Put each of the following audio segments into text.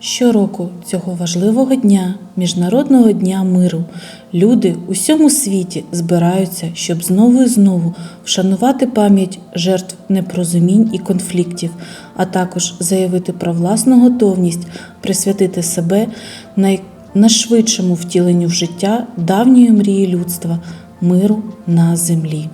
Щороку цього важливого дня, Міжнародного дня миру, люди у всьому світі збираються, щоб знову і знову вшанувати пам'ять жертв непорозумінь і конфліктів, а також заявити про власну готовність присвятити себе найшвидшому втіленню в життя давньої мрії людства миру на землі.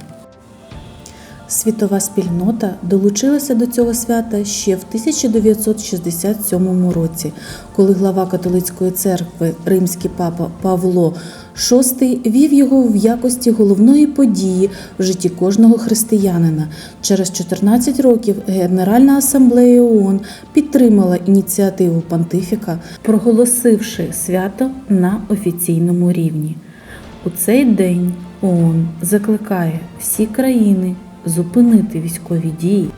Світова спільнота долучилася до цього свята ще в 1967 році, коли глава католицької церкви римський папа Павло VI вів його в якості головної події в житті кожного християнина. Через 14 років Генеральна асамблея ООН підтримала ініціативу понтифіка, проголосивши свято на офіційному рівні. У цей день ООН закликає всі країни зупинити військові дії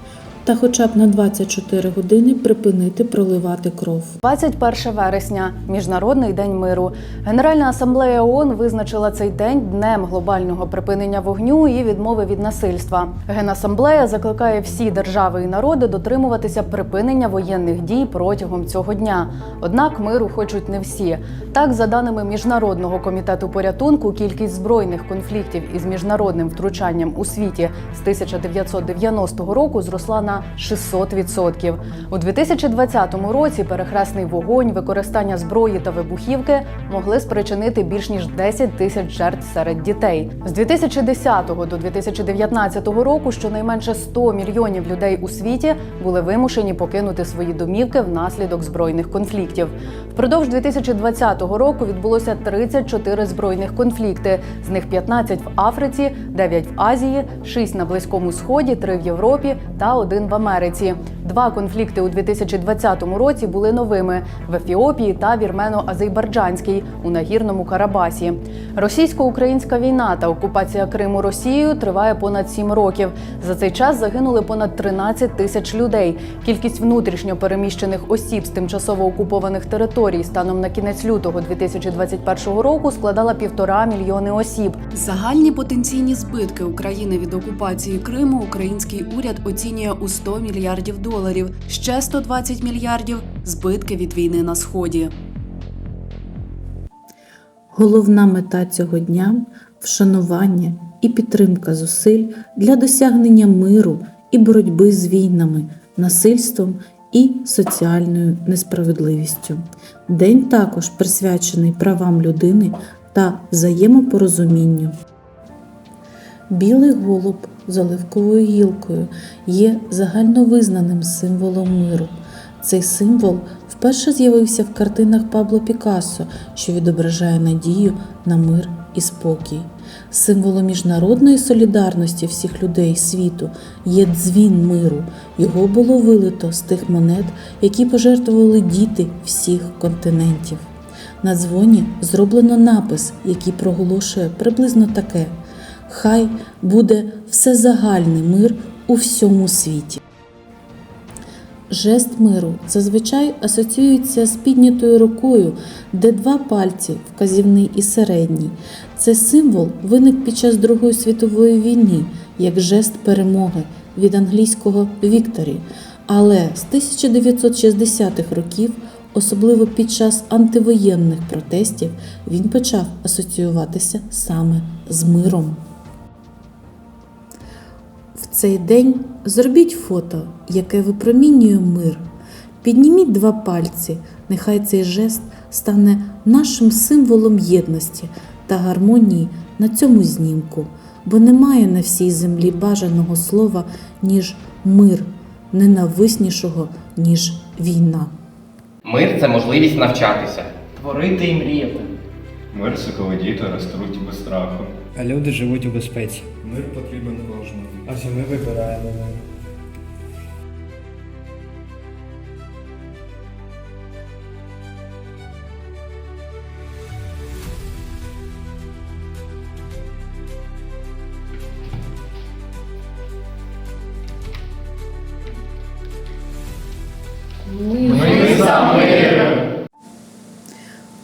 та хоча б на 24 години припинити проливати кров. 21 вересня Міжнародний день миру. Генеральна асамблея ООН визначила цей день днем глобального припинення вогню і відмови від насильства. Генасамблея закликає всі держави і народи дотримуватися припинення воєнних дій протягом цього дня. Однак миру хочуть не всі. Так, за даними міжнародного комітету порятунку, кількість збройних конфліктів із міжнародним втручанням у світі з 1990 року зросла на 600%. У 2020 році перехресний вогонь, використання зброї та вибухівки могли спричинити більш ніж 10 тисяч жертв серед дітей. З 2010 до 2019 року щонайменше 100 мільйонів людей у світі були вимушені покинути свої домівки внаслідок збройних конфліктів. Впродовж 2020 року відбулося 34 збройних конфлікти. З них 15 в Африці, 9 в Азії, 6 на Близькому Сході, 3 в Європі та в Америці. Два конфлікти у 2020 році були новими в Ефіопії та Вірмено-Азербайджанській у нагірному Карабасі. Російсько-українська війна та окупація Криму Росією триває понад 7 років. За цей час загинули понад 13 тисяч людей. Кількість внутрішньо переміщених осіб з тимчасово окупованих територій станом на кінець лютого 2021 року складала півтора мільйони осіб. Загальні потенційні збитки України від окупації Криму український уряд оцінює у 100 мільярдів доларів, ще 120 мільярдів збитки від війни на сході. Головна мета цього дня вшанування і підтримка зусиль для досягнення миру і боротьби з війнами, насильством і соціальною несправедливістю. День також присвячений правам людини та взаємопорозумінню. Білий голуб з оливковою гілкою є загальновизнаним символом миру. Цей символ вперше з'явився в картинах Пабло Пікассо, що відображає надію на мир і спокій. Символом міжнародної солідарності всіх людей світу є дзвін миру. Його було вилито з тих монет, які пожертвували діти всіх континентів. На дзвоні зроблено напис, який проголошує приблизно таке: Хай буде всезагальний мир у всьому світі. Жест миру зазвичай асоціюється з піднятою рукою, де два пальці, вказівний і середній. Це символ виник під час Другої світової війни як жест перемоги від англійського Вікторі. Але з 1960-х років, особливо під час антивоєнних протестів, він почав асоціюватися саме з миром. Цей день зробіть фото, яке випромінює мир. Підніміть два пальці, нехай цей жест стане нашим символом єдності та гармонії на цьому знімку, бо немає на всій землі бажаного слова, ніж мир, ненависнішого, ніж війна. Мир це можливість навчатися. Творити і мріяти. Мир це коли діти ростуть без страху. А люди живуть у безпеці. Мир потрібен кожному. Адже ми вибираємо мир. Ми за мир.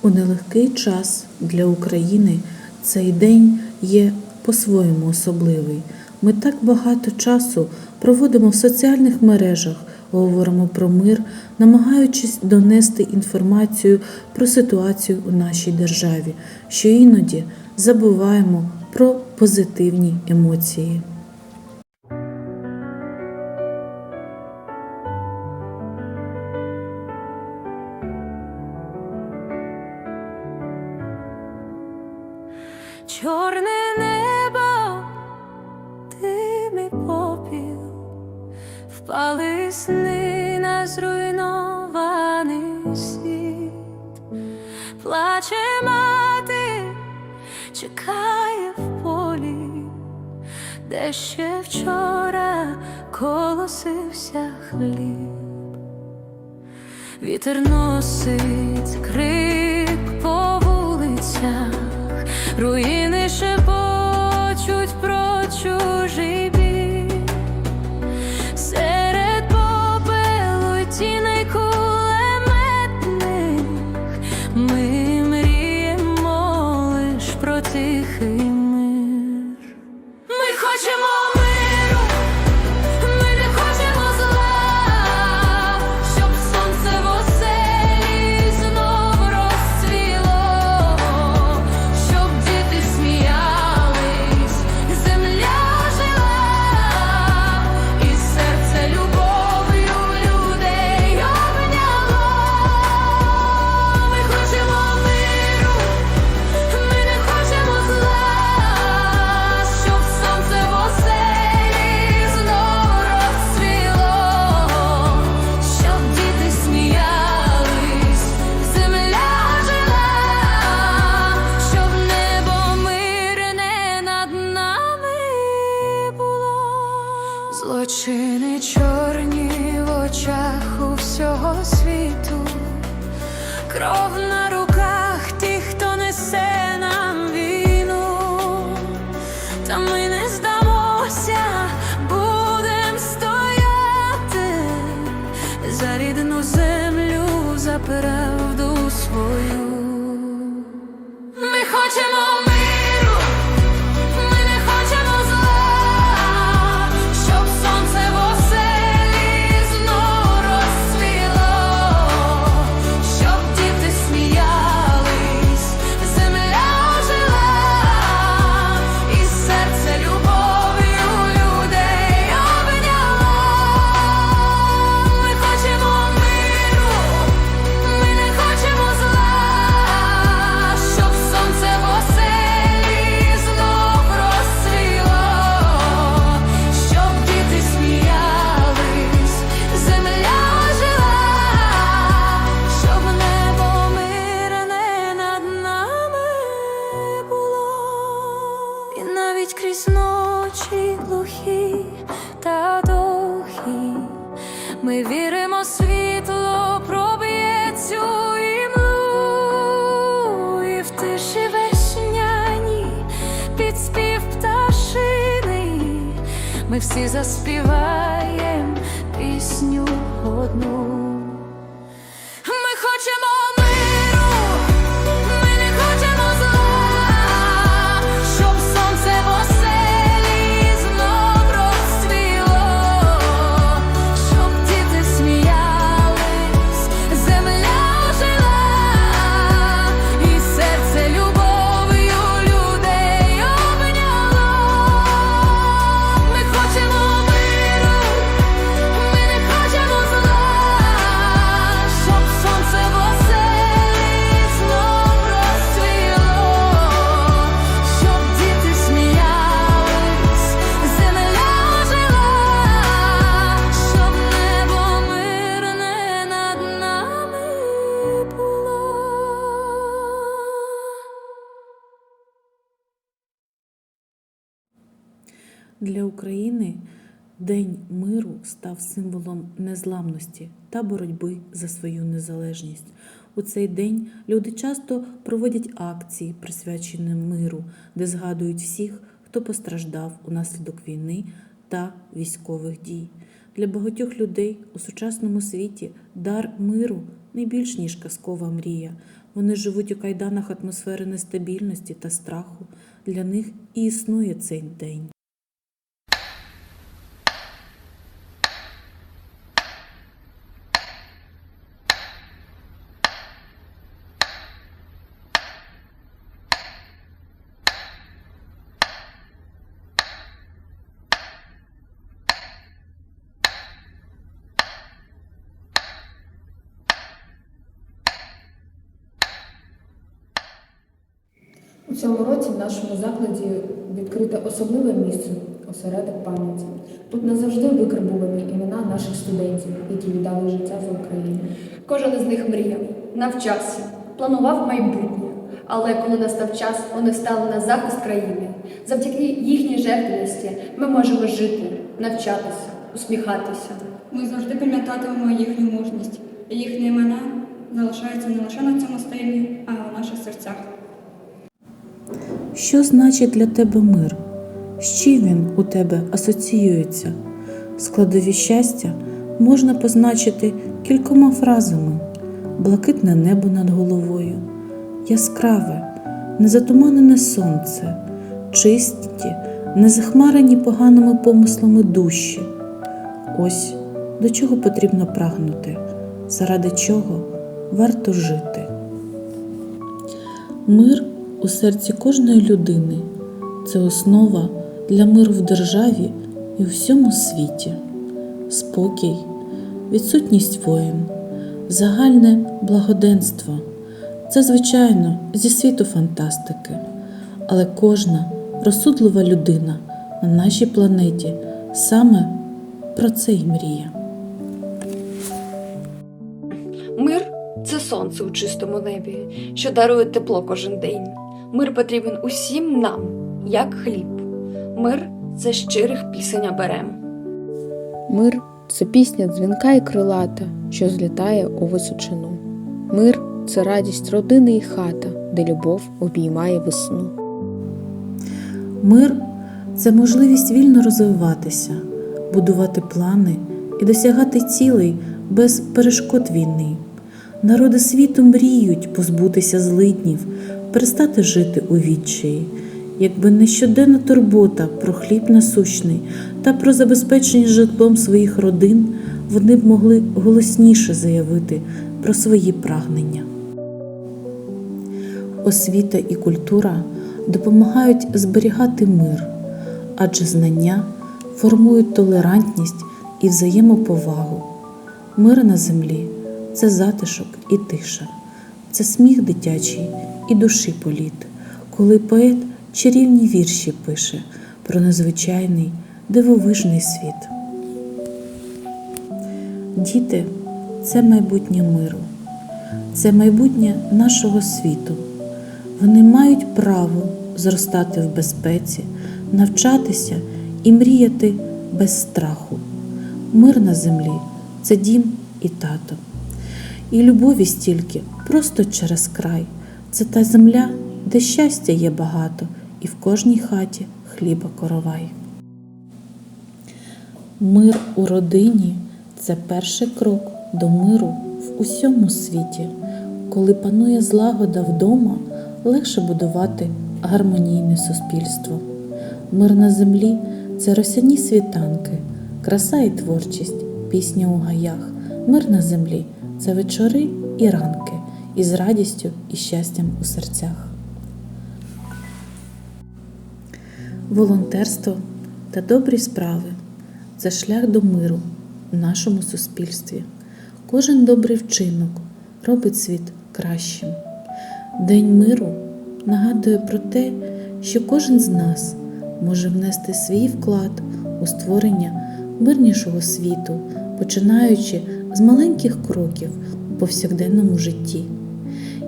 У нелегкий час для України цей день є по-своєму особливий. Ми так багато часу проводимо в соціальних мережах, говоримо про мир, намагаючись донести інформацію про ситуацію у нашій державі, що іноді забуваємо про позитивні емоції. Чорне небо, ти мій попіл, впали сни на зруйнований світ, плаче мати, чекає в полі, де ще вчора колосився хліб. Вітер носить крик по вулицях, руїни шепочуть та ми під спів пташини ми всі заспіваєм пісню одну. України День миру став символом незламності та боротьби за свою незалежність. У цей день люди часто проводять акції, присвячені миру, де згадують всіх, хто постраждав унаслідок війни та військових дій. Для багатьох людей у сучасному світі дар миру не більш ніж казкова мрія. Вони живуть у кайданах атмосфери нестабільності та страху. Для них і існує цей день. У цьому році в нашому закладі відкрите особливе місце осередок пам'яті. Тут назавжди викарбувані імена наших студентів, які віддали життя за Україну. Кожен із них мріяв, навчався, планував майбутнє. Але коли настав час, вони стали на захист країни. Завдяки їхній жертвеності ми можемо жити, навчатися, усміхатися. Ми завжди пам'ятатимемо їхню мужність, і їхні імена залишаються не лише на цьому стелі, а й у наших серцях. Що значить для тебе мир? З чим він у тебе асоціюється? Складові щастя можна позначити кількома фразами: блакитне небо над головою, яскраве, незатуманене сонце, чисті, незахмарені поганими помислами душі. Ось до чого потрібно прагнути, заради чого варто жити. Мир у серці кожної людини це основа для миру в державі і у всьому світі. Спокій, відсутність воїн, загальне благоденство це, звичайно, зі світу фантастики, але кожна розсудлива людина на нашій планеті саме про це й мріє. Мир це сонце у чистому небі, що дарує тепло кожен день. Мир потрібен усім нам, як хліб. Мир це щирих пісень оберем. Мир це пісня дзвінка і крилата, що злітає у височину. Мир це радість родини і хата, де любов обіймає весну. Мир це можливість вільно розвиватися, будувати плани і досягати цілей без перешкод війни. Народи світу мріють позбутися злиднів, перестати жити у відчаї. Якби не щоденна турбота про хліб насущний та про забезпечення житлом своїх родин, вони б могли голосніше заявити про свої прагнення. Освіта і культура допомагають зберігати мир, адже знання формують толерантність і взаємоповагу. Мир на землі це затишок і тиша, це сміх дитячий і душі політ, коли поет чарівні вірші пише про незвичайний дивовижний світ. Діти це майбутнє миру, це майбутнє нашого світу. Вони мають право зростати в безпеці, навчатися і мріяти без страху. Мир на землі це дім і тато. І любові стільки просто через край. Це та земля, де щастя є багато, і в кожній хаті хліба коровай. Мир у родині це перший крок до миру в усьому світі. Коли панує злагода вдома, легше будувати гармонійне суспільство. Мир на землі це росяні світанки, краса і творчість, пісня у гаях. Мир на землі це вечори і ранки із радістю і щастям у серцях. Волонтерство та добрі справи це шлях до миру в нашому суспільстві. Кожен добрий вчинок робить світ кращим. День миру нагадує про те, що кожен з нас може внести свій вклад у створення мирнішого світу, починаючи з маленьких кроків у повсякденному житті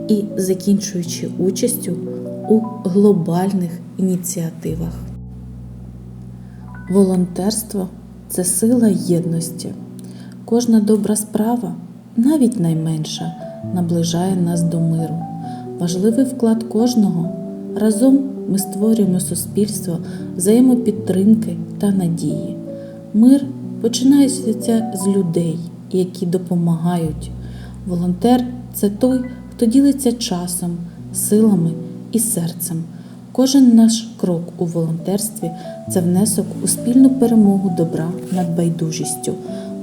і закінчуючи участю у глобальних ініціативах. Волонтерство це сила єдності. Кожна добра справа, навіть найменша, наближає нас до миру. Важливий вклад кожного. Разом ми створюємо суспільство взаємопідтримки та надії. Мир починається з людей, які допомагають. Волонтер це той, хто ділиться часом, силами і серцем. Кожен наш крок у волонтерстві це внесок у спільну перемогу добра над байдужістю.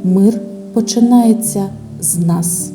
Мир починається з нас.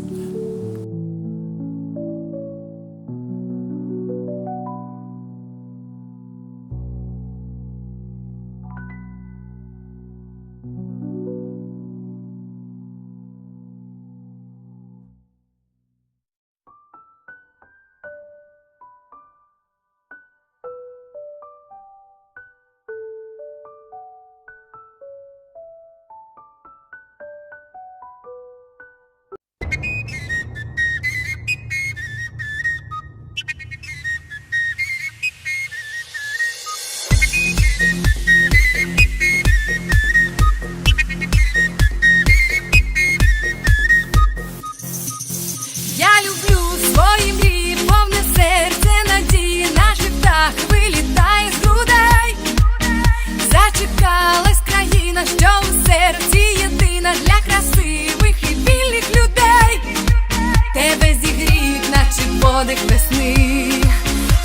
подих весни,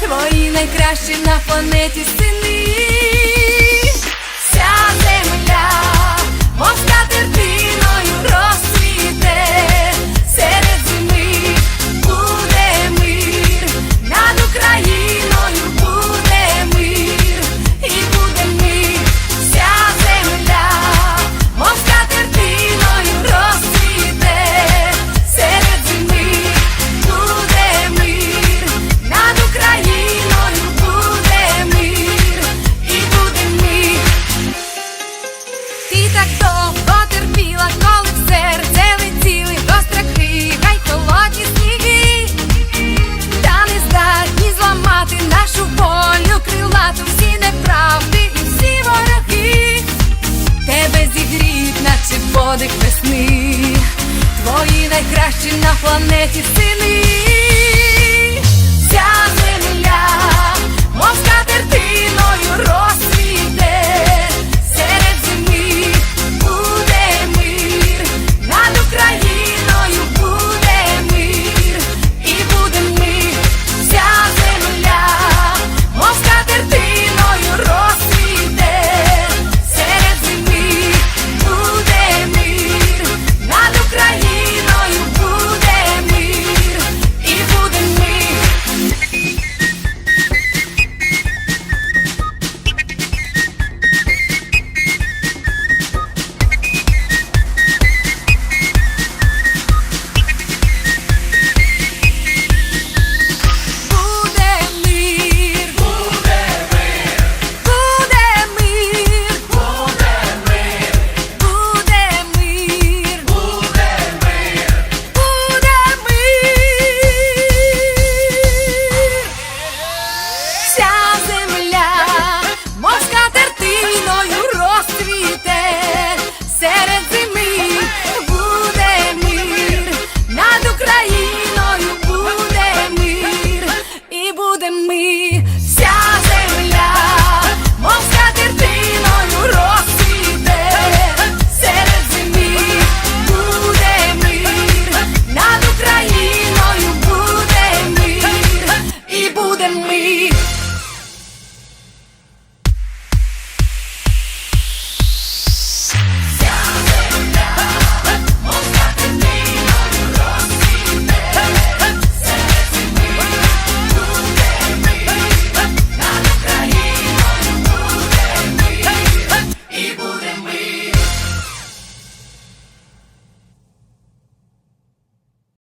твої найкращі на планеті сини, вся земля, мовка подих весни, твої найкращі на планеті сини, ця земля, мов скатертиною рот.